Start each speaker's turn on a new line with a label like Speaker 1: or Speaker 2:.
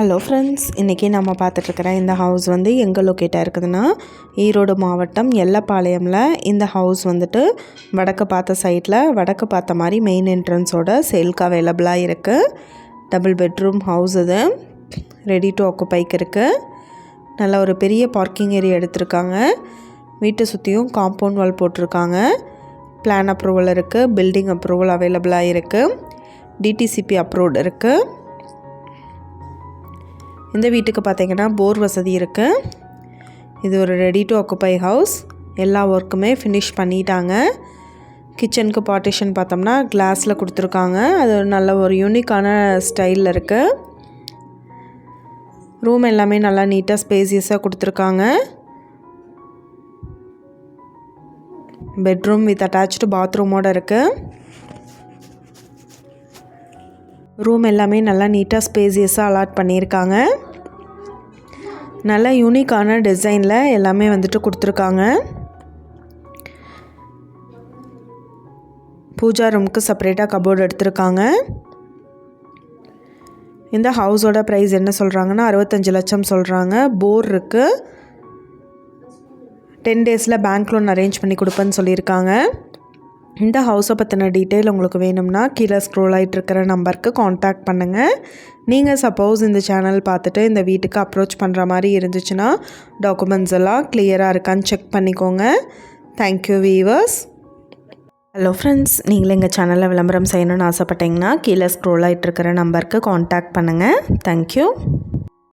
Speaker 1: Hello friends இன்றைக்கி நம்ம பார்த்துட்ருக்கிற இந்த ஹவுஸ் வந்து எங்கே லொக்கேட்டாக இருக்குதுன்னா ஈரோடு மாவட்டம் எல்லப்பாளையமில். இந்த ஹவுஸ் வந்துட்டு வடக்கு பார்த்த சைட்டில் வடக்கு பார்த்த மாதிரி மெயின் என்ட்ரன்ஸோட சேல்க்கு அவைலபிளாக இருக்குது டபுள் பெட்ரூம் ஹவுஸ் இது. ரெடி டு ஆக்குப்பைக்கு இருக்குது நல்ல ஒரு பெரிய பார்க்கிங் ஏரியா எடுத்திருக்காங்க. வீட்டை சுற்றியும் காம்பவுண்ட் வால் போட்டிருக்காங்க. பிளான் அப்ரூவல் இருக்குது பில்டிங் அப்ரூவல் அவைலபிளாக இருக்குது டிடிசிபி அப்ரூவ்ட் இருக்குது இந்த வீட்டுக்கு பார்த்தீங்கன்னா போர் வசதி இருக்குது இது ஒரு ரெடி டு ஆக்குப்பை ஹவுஸ் எல்லா ஒர்க்குமே ஃபினிஷ் பண்ணிட்டாங்க. கிச்சனுக்கு பார்ட்டிஷன் பார்த்தோம்னா கிளாஸில் கொடுத்துருக்காங்க. அது ஒரு நல்ல ஒரு யூனிக்கான ஸ்டைலில் இருக்குது ரூம் எல்லாமே நல்லா நீட்டாக ஸ்பேசியஸாக கொடுத்துருக்காங்க. பெட்ரூம் வித் அட்டாச்சு பாத்ரூமோடு இருக்குது ரூம் எல்லாமே நல்லா நீட்டாக ஸ்பேசியஸாக அலாட் பண்ணியிருக்காங்க. நல்ல யூனிக்கான டிசைனில் எல்லாமே வந்துட்டு கொடுத்துருக்காங்க. பூஜா ரூமுக்கு செப்பரேட்டாக கபோர்டு எடுத்திருக்காங்க. இந்த ஹவுஸோட ப்ரைஸ் என்ன சொல்கிறாங்கன்னா அறுபத்தஞ்சு லட்சம் சொல்கிறாங்க போர் இருக்குது டென் டேஸில் பேங்க் லோன் அரேஞ்ச் பண்ணி கொடுப்பேன்னு சொல்லியிருக்காங்க. இந்த ஹவுஸை பற்றின டீட்டெயில் உங்களுக்கு வேணும்னா கீழே ஸ்க்ரோல் ஆகிட்டு இருக்கிற நம்பருக்கு காண்டாக்ட் பண்ணுங்கள் நீங்கள் சப்போஸ் இந்த சேனல் பார்த்துட்டு இந்த வீட்டுக்கு அப்ரோச் பண்ணுற மாதிரி இருந்துச்சுன்னா டாக்குமெண்ட்ஸ் எல்லாம் கிளியராக இருக்கான்னு செக் பண்ணிக்கோங்க. தேங்க்யூ வீவர்ஸ் ஹலோ ஃப்ரெண்ட்ஸ் நீங்களும் எங்கள் சேனலில் விளம்பரம் செய்யணும்னு ஆசைப்பட்டீங்கன்னா கீழே ஸ்க்ரோல் ஆகிட்டு இருக்கிற நம்பருக்கு காண்டாக்ட் பண்ணுங்கள் தேங்க்யூ